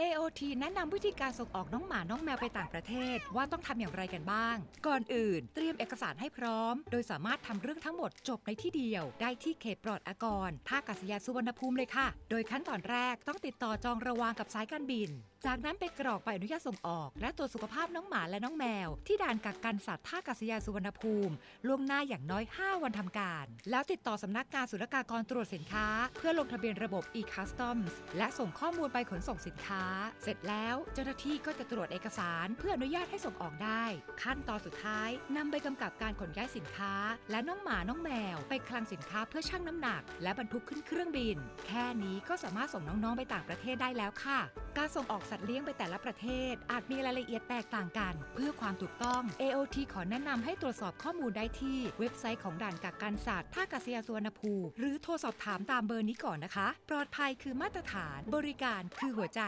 AOT แนะนำวิธีการส่งออกน้องหมาน้องแมวไปต่างประเทศ ว่าต้องทำอย่างไรกันบ้าง ก่อนอื่น เตรียมเอกสารให้พร้อม โดยสามารถทำเรื่องทั้งหมดจบในที่เดียว ได้ที่เขตปลอดอากรท่าอากาศยานสุวรรณภูมิเลยค่ะ โดยขั้นตอนแรกต้องติดต่อจองระวางกับสายการบินจากนั้นไปกรอกใบอนุญาตส่งออก และตรวจสุขภาพน้องหมาและน้องแมว ที่ด่านกักกันสัตว์ท่าอากาศยานสุวรรณภูมิล่วงหน้าอย่างน้อย 5 วันทำการ แล้วติดต่อสำนักงานศุลกากรตรวจสินค้า เพื่อลงทะเบียนระบบ e-customs และส่งข้อมูลไปขนส่งสินค้าเสร็จแล้วเจ้าหน้าที่ก็จะตรวจเอกสารเพื่ออนุญาตให้ส่งออกได้ ขั้นตอนสุดท้ายนำใบกำกับการขนย้ายสินค้า และน้องหมาน้องแมว ไปคลังสินค้าเพื่อชั่งน้ำหนัก และบรรทุกขึ้นเครื่องบิน แค่นี้ก็สามารถส่งน้องๆไปต่างประเทศได้แล้วค่ะการส่งออกสัตว์เลี้ยงไปแต่ละประเทศ อาจมีรายละเอียดแตกต่างกัน เพื่อความถูกต้อง AOT ขอแนะนำให้ตรวจสอบข้อมูลได้ที่เว็บไซต์ของด่านกักกันสัตว์ท่าอากาศยานสุวรรณภูมิหรือโทรสอบถามตามเบอร์นี้ก่อนนะคะ ปลอดภัยคือมาตรฐาน บริการคือหัวใจ